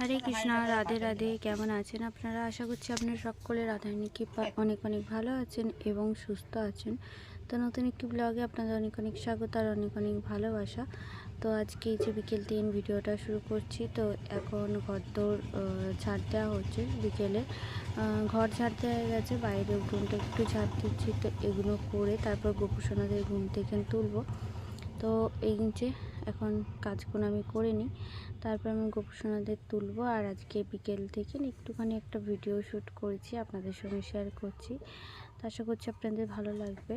হরে কৃষ্ণ রাধে রাধে। কেমন আছেন আপনারা? আশা করছি আপনারা সকলে রাধারানীকে পা- অনেক অনেক ভালো আছেন এবং সুস্থ আছেন। তো নতুন একটি ব্লগে আপনাদের অনেক অনেক স্বাগত আর অনেক অনেক ভালোবাসা। তো আজকে এই যে বিকেল তিন ভিডিওটা শুরু করছি। তো এখন ঘরদোর আহ, ঝাড় দেওয়া হচ্ছে বিকেলে। ঘর ঝাড় দেওয়া হয়ে গেছে বাইরে উঠোনটা একটু ঝাড় দিচ্ছি। তো এগুলো করে তারপর গোপুসোনাদের ঘুম থেকে তুলবো। তো এই যে এখন কাজগুলো আমি করে নিই। তারপর আমি গোপসোনাদের তুলবো আর আজকে বিকেল থেকে একটুখানি একটা ভিডিও শ্যুট করেছি, আপনাদের সঙ্গে শেয়ার করছি। তা আশা করছি আপনাদের ভালো লাগবে।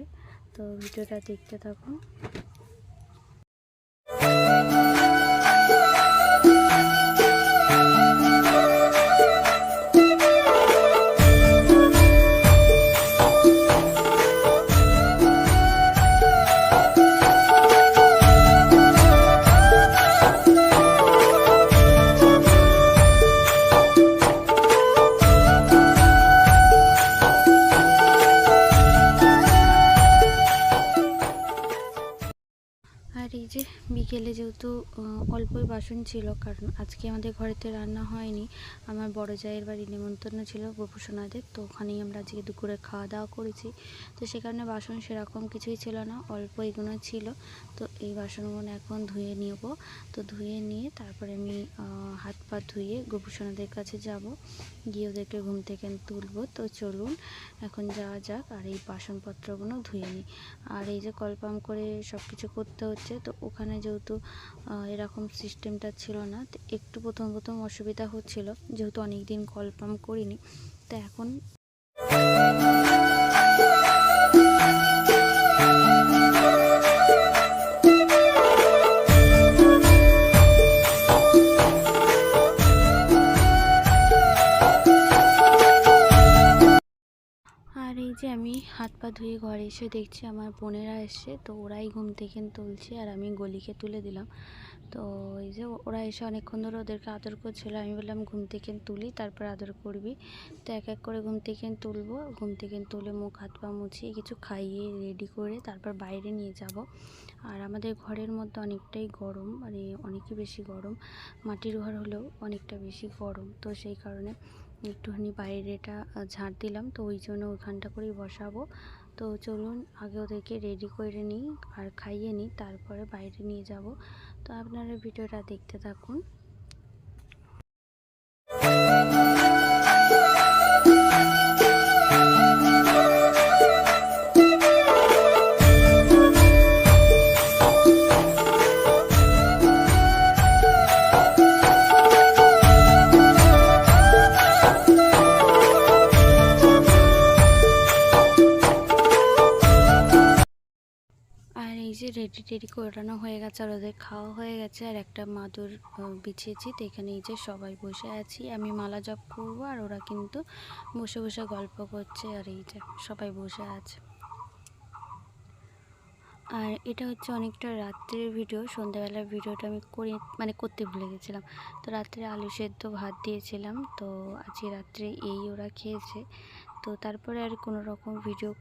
তো ভিডিওটা দেখতে থাকুন। যে বিকেলে যেহেতু অল্পই বাসন ছিল, কারণ আজকে আমাদের ঘরেতে রান্না হয়নি। আমার বড় জায়ের বাড়ি নেমন্তন্ন ছিল গোপুসোনাদের, তো ওখানেই আমরা আজকে দুপুরে খাওয়া দাওয়া করেছি। তো সে কারণে বাসন সেরকম কিছুই ছিল না অল্প এগুলো ছিল। তো এই বাসনগুলো এখন ধুয়ে নেব। তো ধুয়ে নিয়ে তারপরে আমি হাত পা ধুয়ে গোপুসোনাদের কাছে যাব। গিয়ে ওদেরকে ঘুম থেকে তুলবো। তো চলুন, এখন যাওয়া যাক, আর এই বাসনপত্রগুলো ধুয়ে নিই। আর এই যে কল পাম্প করে সব কিছু করতে হচ্ছে, তো ওখানে যেহেতু এরকম সিস্টেমটা ছিল না, তো একটু প্রথম প্রথম অসুবিধা হচ্ছিল, যেহেতু অনেক দিন কল পাম্প করিনি, তো এখন যে আমি হাত পা ধুয়ে ঘরে এসে দেখছি আমার বোনেরা এসছে, তো ওরাই ঘুম থেকে তুলছে আর আমি গলিকে তুলে দিলাম। তো এই যে ওরা এসে অনেকক্ষণ ধরে ওদেরকে আদর করছিল, আমি বললাম ঘুম থেকে তুলি, তারপর আদর করবি। তো এক এক করে ঘুম থেকে তুলবো, ঘুম থেকে তুলে মুখ, হাত পা মুছিয়ে কিছু খাইয়ে রেডি করে তারপর বাইরে নিয়ে যাব। আর আমাদের ঘরের মধ্যে অনেকটাই গরম মানে অনেকই বেশি গরম, মাটির ঘর হলেও অনেকটা বেশি গরম, তো সেই কারণে একটুখানি বাইরেটা ঝাড় দিলাম। তো ওই জন্য ওইখানটা করেই বসাবো। তো চলুন, আগে ওদেরকে রেডি করে নিই আর খাইয়ে নিই, তারপরে বাইরে নিয়ে যাব। তো আপনারা ভিডিওটা দেখতে থাকুন। এই যে রেডি টেডি করানো হয়ে গেছে আর ওদের খাওয়া হয়ে গেছে আর একটা মাদুর বিছিয়েছি তো এখানে এই যে সবাই বসে আছি। আমি মালা জপ করব আর ওরা কিন্তু বসে বসে গল্প করছে আর এই যে সবাই বসে আছে। আর এটা হচ্ছে অনেকটা রাত্রের ভিডিও, সন্ধ্যাবেলার ভিডিওটা আমি করে মানে করতে ভুলে গেছিলাম। তো রাত্রে আলু সেদ্ধ ভাত দিয়েছিলাম, তো আজকে রাত্রে এই ওরা খেয়েছে। তো তারপরে আর কোনো রকম ভিডিও